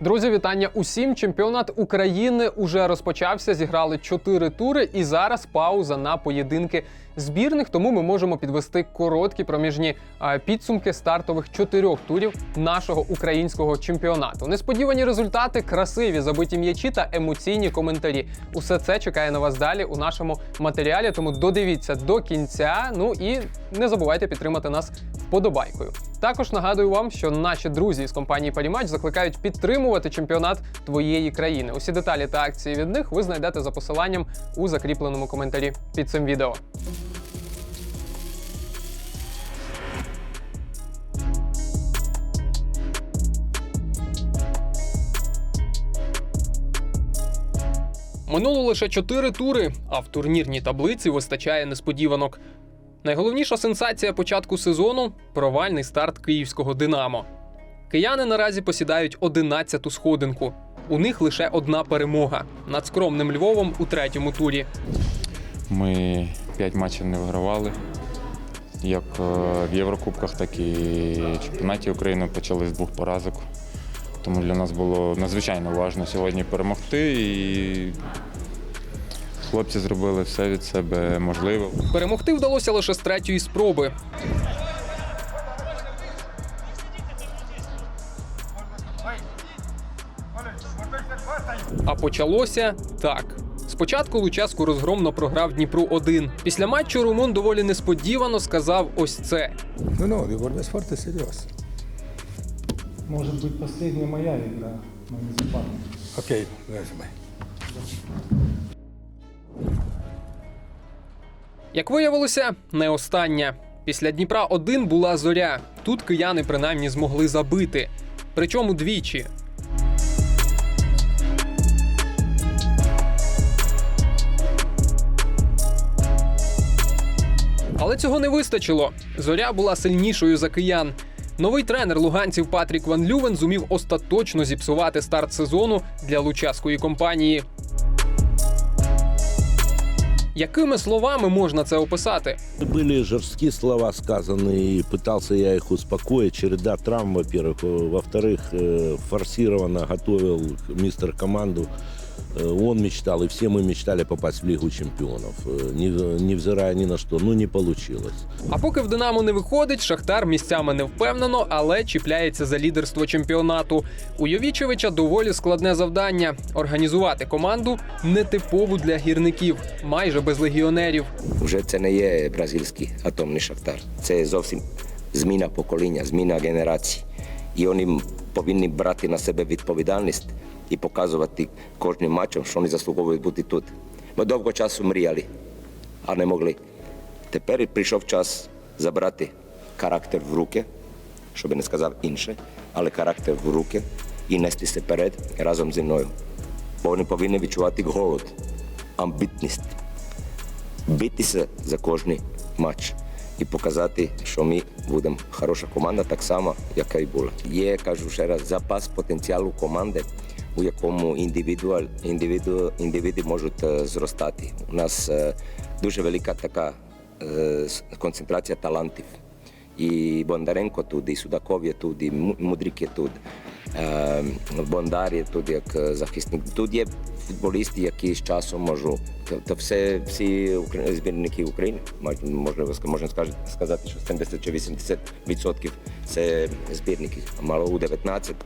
Друзі, вітання усім. Чемпіонат України уже розпочався. Зіграли чотири тури, і зараз пауза на поєдинки збірних. Тому ми можемо підвести короткі проміжні підсумки стартових чотирьох турів нашого українського чемпіонату. Несподівані результати, красиві забиті м'ячі та емоційні коментарі. Усе це чекає на вас далі у нашому матеріалі. Тому додивіться до кінця. Ну і не забувайте підтримати нас вподобайкою. Також нагадую вам, що наші друзі з компанії Парімач закликають підтримувати чемпіонат твоєї країни. Усі деталі та акції від них ви знайдете за посиланням у закріпленому коментарі під цим відео. Минуло лише чотири тури, а в турнірній таблиці вистачає несподіванок. Найголовніша сенсація початку сезону провальний старт київського Динамо. Кияни наразі посідають 11-ту сходинку. У них лише одна перемога над скромним Львовом у третьому турі. Ми 5 матчів не вигравали. Як е, в Єврокубках, так і в чемпіонаті України почали з двох поразок. Тому для нас було надзвичайно важливо сьогодні перемогти. І хлопці зробили все від себе можливе. Перемогти вдалося лише з третьої спроби. А почалося так. Спочатку Луческу розгромно програв Дніпру 1 Після матчу Румун доволі несподівано сказав ось це. No, de Borges fuerte serios. Может быть, последняя моя игра, но не. Ok, déjame. Як виявилося, не остання. Після Дніпра 1 була зоря. Тут кияни принаймні змогли забити. Причому двічі. Але цього не вистачило. Зоря була сильнішою за киян. Новий тренер луганців Патрік Ван Лювен зумів остаточно зіпсувати старт сезону для лучаської компанії Якими словами можна це описати? Были жесткие слова сказаны, и пытался я их успокоить. Череда травм, во-первых. Э, Во-вторых, э, форсированно готовил мистер команду. Э, Он мечтал, и все мы мечтали попасть в Лигу чемпионов, э, не- невзирая ни на что. Ну, не получилось. А поки в Динамо не виходить, Шахтар місцями не впевнено, але чіпляється за лідерство чемпіонату. У Йовічевича доволі складне завдання організувати команду нетипову для гірників, майже без легіонерів. Вже це не є бразильський атомний шахтар. Це зовсім зміна покоління, зміна генерацій. І вони повинні брати на себе відповідальність і показувати кожним матчем, що вони заслуговують бути тут. Ми довго часу мріяли, а не могли. Тепер прийшов час забрати характер в руки, щоб не сказав інше, але характер в руки і нестися перед разом зі мною. Бо вони повинні відчувати голод, амбітність битися за кожний матч і показати, що ми будемо хороша команда, так само, яка і була. Є, кажу ще раз, запас потенціалу команди, у якому індивідуаль, індивіду, індивіди можуть е, зростати. У нас е, дуже велика така е, концентрація талантів. І Бондаренко тут, і Судаков є тут, і Му- Мудрик є тут. Бондар є тут як захисник. Тут є футболісти, які з часом можуть. То, то все, всі збірники України, мaj- можна, сказати, що 70 чи 80 відсотків це збірники. Мало у 19.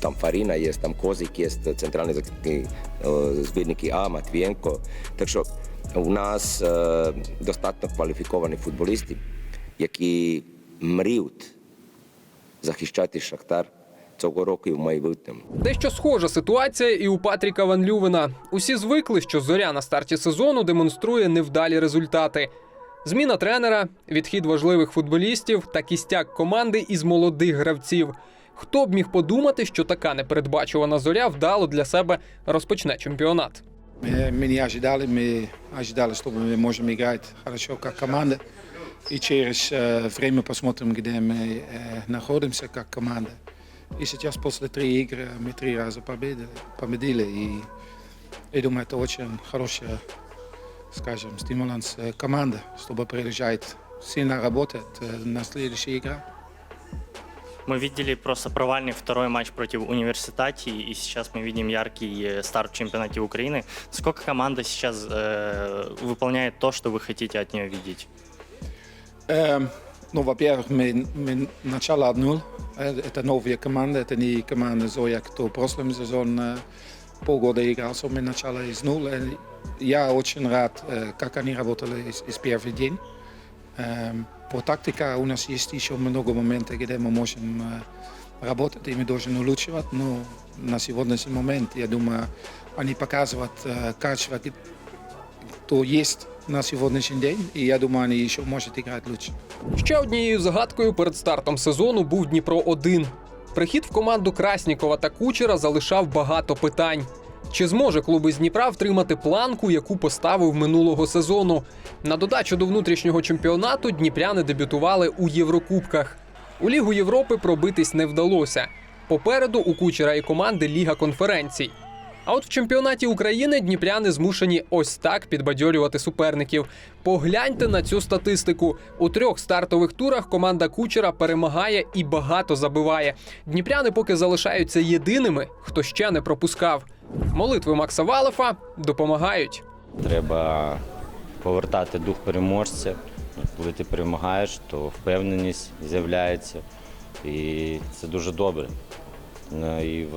Фаріна є, там Козик є, центральний захисник, е, збірники А, Матвієнко. Так що у нас достатньо кваліфіковані футболісти, які мріють захищати Шахтар цього року і в майбутньому. Дещо схожа ситуація і у Патріка Ван Лювена. Усі звикли, що зоря на старті сезону демонструє невдалі результати. Зміна тренера, відхід важливих футболістів та кістяк команди із молодих гравців. Хто б міг подумати, що така непередбачувана зоря вдало для себе розпочне чемпіонат? Мы, мы не ожидали, мы ожидали, что мы можем играть хорошо как команда. И через э, время посмотрим, где мы э, находимся как команда. И сейчас после три игры мы три раза победили. победили и я думаю, это очень хорошая, скажем, стимуланс э, команда, чтобы приезжать сильно работать э, на следующей игре. Мы видели просто провальный второй матч против университати, и сейчас мы видим яркий э, старт в чемпионате Украины. Сколько команда сейчас э, выполняет то, что вы хотите от нее видеть? Ehm, ну, во-первых, мы, мы начало 1-0. Э, Это новая команда, это не команда Зоя, кто в прошлом сезоне э, полгода играл, so мы начали из нуля. Э, Я очень рад, э, как они работали из, из первый день. Эм, По тактике у нас есть еще много моментов, где мы можем э, работать, и мы должны улучшать, но на сегодняшний момент, я думаю, они показывают э, качество, кто есть на сьогоднішній день, і я думаю, вони ще можуть грати лучше. Ще однією загадкою перед стартом сезону був Дніпро 1 Прихід в команду Краснікова та Кучера залишав багато питань. Чи зможе клуб із Дніпра втримати планку, яку поставив минулого сезону? На додачу до внутрішнього чемпіонату дніпряни дебютували у Єврокубках. У Лігу Європи пробитись не вдалося. Попереду у Кучера і команди Ліга конференцій. А от в чемпіонаті України дніпряни змушені ось так підбадьорювати суперників. Погляньте на цю статистику. У трьох стартових турах команда Кучера перемагає і багато забиває. Дніпряни поки залишаються єдиними, хто ще не пропускав. Молитви Макса Валефа допомагають. Треба повертати дух переможця. Коли ти перемагаєш, то впевненість з'являється. І це дуже добре. Ну, І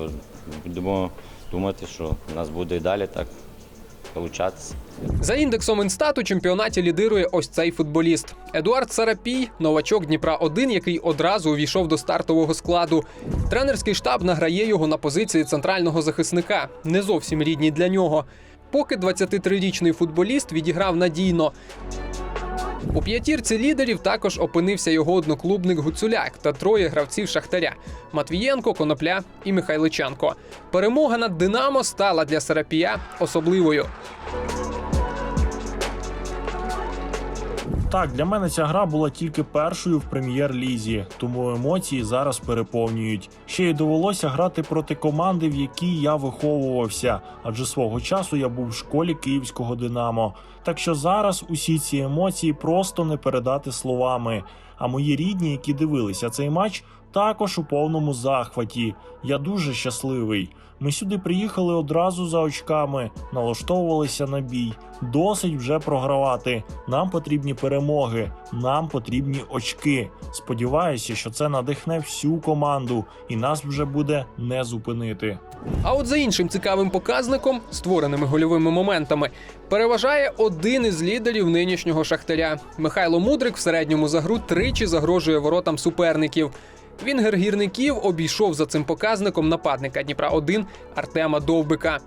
будемо думати, що у нас буде і далі так получатися. За індексом інстат у чемпіонаті лідирує ось цей футболіст. Едуард Сарапій, новачок Дніпра 1 який одразу увійшов до стартового складу. Тренерський штаб награє його на позиції центрального захисника, не зовсім рідні для нього. Поки 23-річний футболіст відіграв надійно. У п'ятірці лідерів також опинився його одноклубник Гуцуляк та троє гравців Шахтаря: Матвієнко, Конопля і Михайличенко. Перемога над Динамо стала для Сарапія особливою. Так, для мене ця гра була тільки першою в прем'єр-лізі, тому емоції зараз переповнюють. Ще й довелося грати проти команди, в якій я виховувався, адже свого часу я був в школі київського Динамо. Так що зараз усі ці емоції просто не передати словами. А мої рідні, які дивилися цей матч, також у повному захваті. Я дуже щасливий. Ми сюди приїхали одразу за очками, налаштовувалися на бій. Досить вже програвати. Нам потрібні перемоги, нам потрібні очки. Сподіваюся, що це надихне всю команду, і нас вже буде не зупинити. А от за іншим цікавим показником, створеними гольовими моментами, переважає один із лідерів нинішнього шахтаря. Михайло Мудрик в середньому за гру тричі загрожує воротам суперників. Вінгер гірників обійшов за цим показником нападника Дніпра 1 Артема Довбика.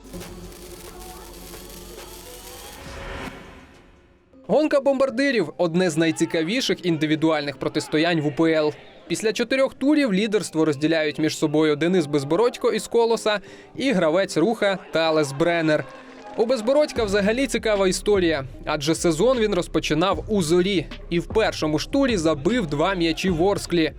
Гонка бомбардирів одне з найцікавіших індивідуальних протистоянь в УПЛ. Після чотирьох турів лідерство розділяють між собою Денис Безбородько із Колоса і гравець руха Талес Бренер. У Безбородька взагалі цікава історія, адже сезон він розпочинав у зорі і в першому ж турі забив два м'ячі Ворсклі.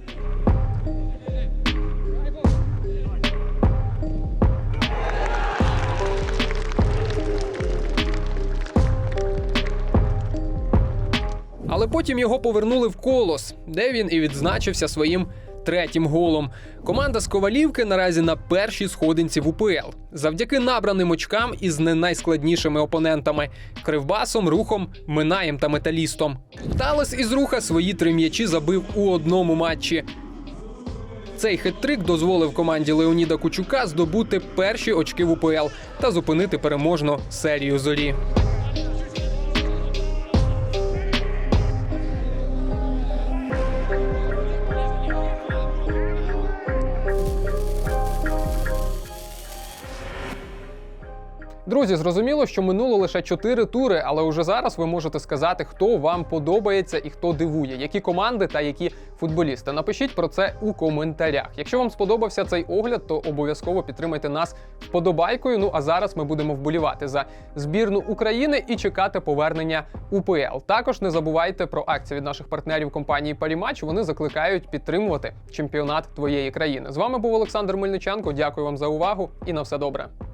Але потім його повернули в колос, де він і відзначився своїм третім голом. Команда з Ковалівки наразі на першій сходинці в УПЛ завдяки набраним очкам із не найскладнішими опонентами кривбасом, рухом, минаєм та металістом. Талес із руха свої три м'ячі забив у одному матчі. Цей хет-трик дозволив команді Леоніда Кучука здобути перші очки в УПЛ та зупинити переможну серію зорі. Друзі, зрозуміло, що минуло лише 4 тури, але уже зараз ви можете сказати, хто вам подобається і хто дивує, які команди та які футболісти. Напишіть про це у коментарях. Якщо вам сподобався цей огляд, то обов'язково підтримайте нас вподобайкою. Ну а зараз ми будемо вболівати за збірну України і чекати повернення УПЛ. Також не забувайте про акції від наших партнерів компанії Парімач. Вони закликають підтримувати чемпіонат твоєї країни. З вами був Олександр Мельниченко. Дякую вам за увагу і на все добре.